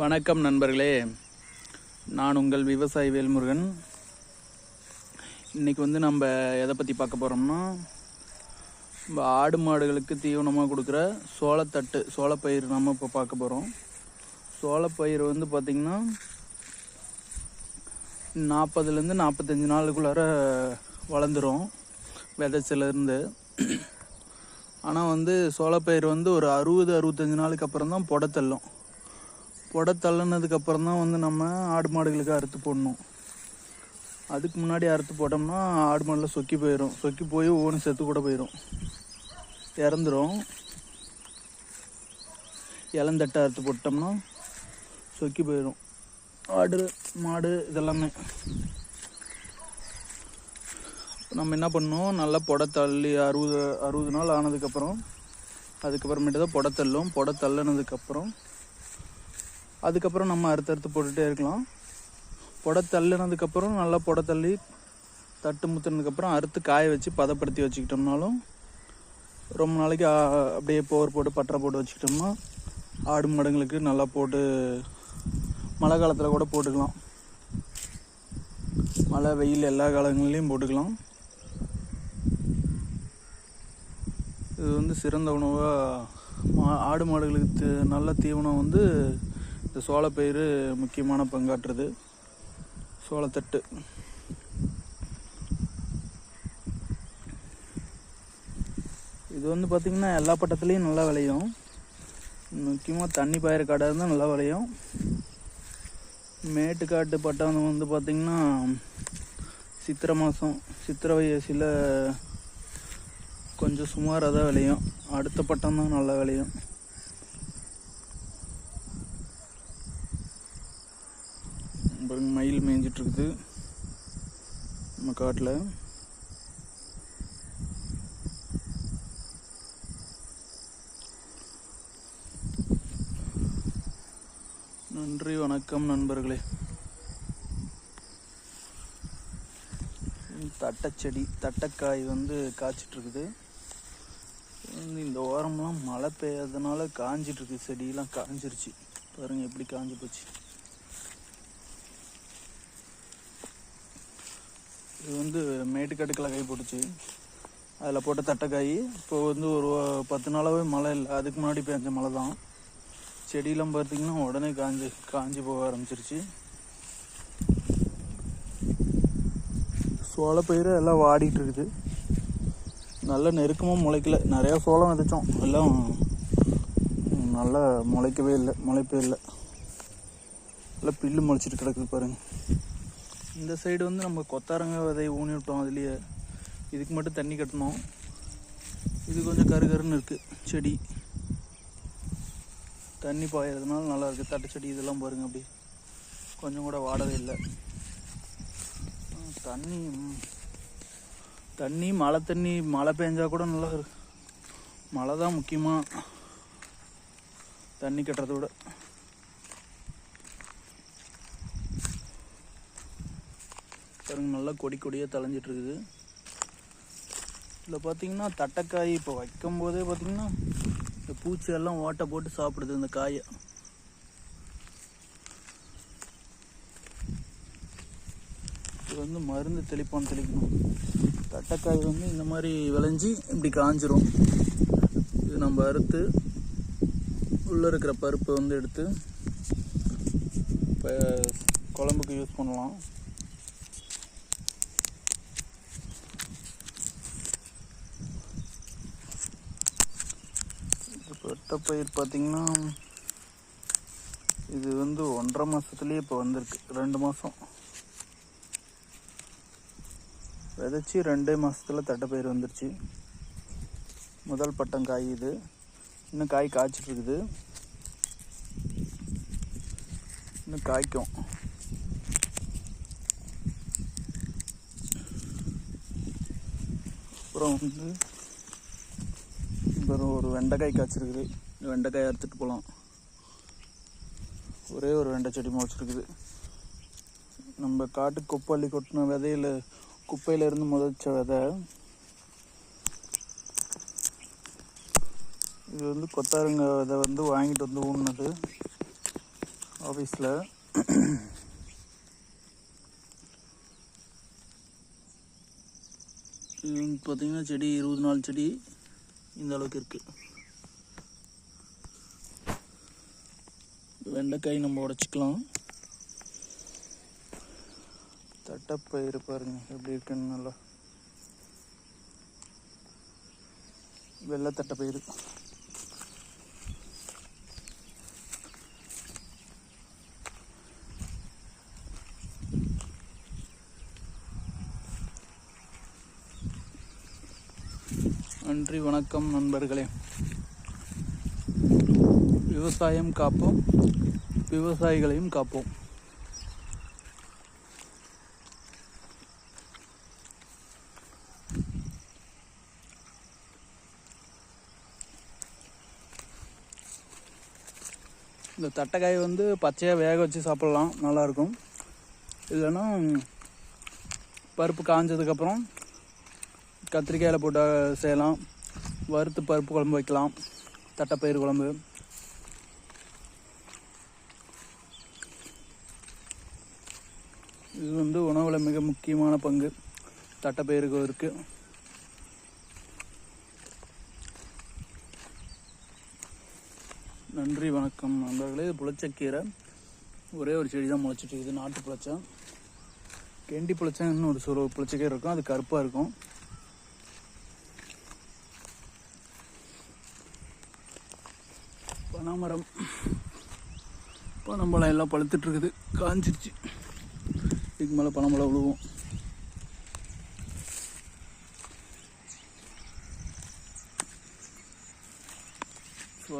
வணக்கம் நண்பர்களே. நான் உங்கள் விவசாயி வேல்முருகன். இன்றைக்கி வந்து நம்ம எதை பற்றி பார்க்க போகிறோம்னா நம்ம ஆடு மாடுகளுக்கு தீவனமாக கொடுக்குற சோளத்தட்டு சோளப்பயிர் நம்ம இப்போ பார்க்க போகிறோம் சோளப்பயிர் வந்து பார்த்திங்கன்னா நாற்பதுலேருந்து நாற்பத்தஞ்சு நாளுக்குள்ளார வளர்ந்துரும் விதைச்சிலேருந்து ஆனால் வந்து சோளப்பயிர் வந்து ஒரு அறுபது அறுபத்தஞ்சு நாளுக்கு அப்புறம் தான் புடத்தள்ளும் தள்ளும் தள்ளினதுக்கப்புறம் தான் வந்து நம்ம ஆடு மாடுகளுக்கு அறுத்து போடணும். அதுக்கு முன்னாடி அறுத்து போட்டோம்னா ஆடு மாடில் சொக்கி போயிடும் சொக்கி போய் ஒவ்வொன்று செத்து கூட போயிடும் இறந்துரும். இளந்தட்டை அறுத்து போட்டோம்னா சொக்கி போயிடும் ஆடு மாடு இதெல்லாமே. நம்ம என்ன பண்ணோம் நல்லா புடை தள்ளி அறுபது அறுபது நாள் ஆனதுக்கப்புறம் அதுக்கப்புறமேட்டு தான் புடை தள்ளும். புடை தள்ளினதுக்கப்புறம் அதுக்கப்புறம் நம்ம அறுத்து அறுத்து போட்டுகிட்டே இருக்கலாம். புடை தள்ளினதுக்கப்புறம் நல்லா புடை தள்ளி தட்டு முத்துனதுக்கப்புறம் அறுத்து காய வச்சு பதப்படுத்தி வச்சுக்கிட்டோம்னாலும் ரொம்ப நாளைக்கு அப்படியே போர் போட்டு பட்டரை போட்டு வச்சுக்கிட்டோம்னா ஆடு மாடுங்களுக்கு நல்லா போட்டு மழை காலத்தில் கூட போட்டுக்கலாம். மழை வெயில் எல்லா காலங்கள்லேயும் போட்டுக்கலாம். இது வந்து சிறந்த உணவாக ஆடு மாடுகளுக்கு நல்ல தீவனம் வந்து இந்த சோளப்பயிறு முக்கியமான பங்காற்றுது. சோளத்தட்டு. இது வந்து பார்த்திங்கன்னா எல்லா பட்டத்துலேயும் நல்லா விளையும். முக்கியமாக தண்ணி பயிர் கடை இருந்தால் நல்லா விளையும். மேட்டுக்காட்டு பட்டம் வந்து பார்த்திங்கன்னா சித்திரை மாதம் சித்திரை வயசில் கொஞ்சம் சுமாராக தான் விளையும். அடுத்த பட்டம் தான் நல்லா விளையும். பாருங்க மயில் மேய்ஞ்சிட்ருக்குது. நம்ம காட்டில். நன்றி வணக்கம் நண்பர்களே. தட்டச்செடி தட்டைக்காய் வந்து காய்ச்சிட்டு இருக்குது இந்த ஓரம்லாம் மழை பெய்யாததுனால காஞ்சிட்ருக்கு செடியெலாம் செடியெல்லாம் காஞ்சிருச்சு. பாருங்கள் எப்படி காஞ்சி போச்சு. இது வந்து மேட்டுக்காட்டுக்கெல்லாம் கை போட்டுச்சு. அதில் போட்ட தட்டைக்காய் இப்போ வந்து ஒரு பத்து நாளாகவே மழை இல்லை. அதுக்கு முன்னாடி பெஞ்ச மழை தான். செடியெல்லாம் பார்த்திங்கன்னா உடனே காஞ்சி காஞ்சி போக ஆரம்பிச்சிருச்சு. சோளப்பயிறு எல்லாம் வாடிட்டு இருக்குது. நல்ல நெருக்கமாக முளைக்கல. நிறையா சோளம் விதைச்சோம். எல்லாம் நல்லா முளைக்கவே இல்லை. முளைப்பே இல்லை. நல்லா பில்லு முளைச்சிட்டு கிடக்குது பாருங்கள் இந்த சைடு வந்து நம்ம கொத்தாரங்க விதையை ஊனி விட்டோம் அதுலேயே. இதுக்கு மட்டும் தண்ணி கட்டணும். இது கொஞ்சம் கரு கருன்னு இருக்குது செடி. தண்ணி பாயறதுனால நல்லா இருக்குது தட்டை செடி இதெல்லாம் பாருங்க அப்படி கொஞ்சம் கூட வாடவே இல்லை. தண்ணி தண்ணி மழை தண்ணி மழை பெஞ்சா கூட நல்லா இருக்கு. மழை தான் முக்கியமாக தண்ணி கட்டுறத விட. பாருங்க நல்லா கொடி கொடியாக தளைஞ்சிட்டு இருக்குது இதில் பார்த்தீங்கன்னா தட்டைக்காய் இப்போ வைக்கும் போதே பார்த்தீங்கன்னா இந்த பூச்சி எல்லாம் ஓட்டை போட்டு சாப்பிடுது இந்த காயை. இது வந்து மருந்து தெளிப்பான் தெளிக்கணும். தட்டைக்காய் வந்து இந்த மாதிரி விளைஞ்சி இப்படி காஞ்சிரும். இது நம்ம அறுத்து உள்ளே இருக்கிற பருப்பை வந்து எடுத்து இப்போ குழம்புக்கு யூஸ் பண்ணலாம். பயிர் பார்த்திங்கன்னா இது வந்து ஒன்றரை மாதத்துலேயே இப்போ வந்திருக்கு. ரெண்டு மாதம் விதைச்சி ரெண்டே மாதத்தில் தட்டைப்பயிர் வந்துருச்சு. முதல் பட்டம் காய் இது. இன்னும் காய் காய்ச்சிட்டு இருக்குது இன்னும் காய்க்கும். அப்புறம் வந்து அப்புறம் ஒரு வெண்டைக்காய் காய்ச்சிருக்குது. இந்த வெண்டைக்காய் அறுத்துட்டு போகலாம் ஒரே ஒரு வெண்டை செடி முளைச்சிருக்குது. நம்ம காட்டு கொப்பள்ளி கொட்டின விதையில் குப்பையிலேருந்து முதச்ச விதை. இது வந்து கொத்தாருங்க விதை வந்து வாங்கிட்டு வந்து ஊன்னது. ஆஃபீஸில் இது வந்து பார்த்திங்கன்னா செடி இருபது நாள் செடி. இந்த அளவுக்கு இருக்குது வெண்டைக்காய் நம்ம உடச்சிக்கலாம். தட்டப்பயிறு பாருங்க எப்படி இருக்குன்னு நல்லா. வெள்ளை தட்டப்பயிறு. நன்றி வணக்கம் நண்பர்களே. விவசாயம் காப்போம் விவசாயிகளையும் காப்போம். இந்த தட்டைக்காய் வந்து பச்சையாக வேக வச்சு சாப்பிட்லாம் நல்லாயிருக்கும் இல்லைன்னா பருப்பு காஞ்சதுக்கப்புறம் கத்திரிக்காயில் போட்டு செய்யலாம். வறுத்து பருப்பு குழம்பு வைக்கலாம். தட்டைப்பயிறு குழம்பு. இது வந்து உணவில் மிக முக்கியமான பங்கு. தட்டைப்பயிருக்கு இருக்குது நன்றி வணக்கம் நண்பர்களே. இது புளிச்சக்கீரை. ஒரே ஒரு செடி தான் முளைச்சிட்டு இருக்குது. நாட்டு புளிச்சா. கெண்டி புளிச்சான்னு ஒரு சொல் புளிச்சக்கீரை இருக்கும். அது கருப்பாக இருக்கும். பனைமரம். பனைமரம் எல்லாம் பழுத்துட்ருக்குது காஞ்சிருச்சு. இதுக்கு மேலே பனைமரம் விழுவோம்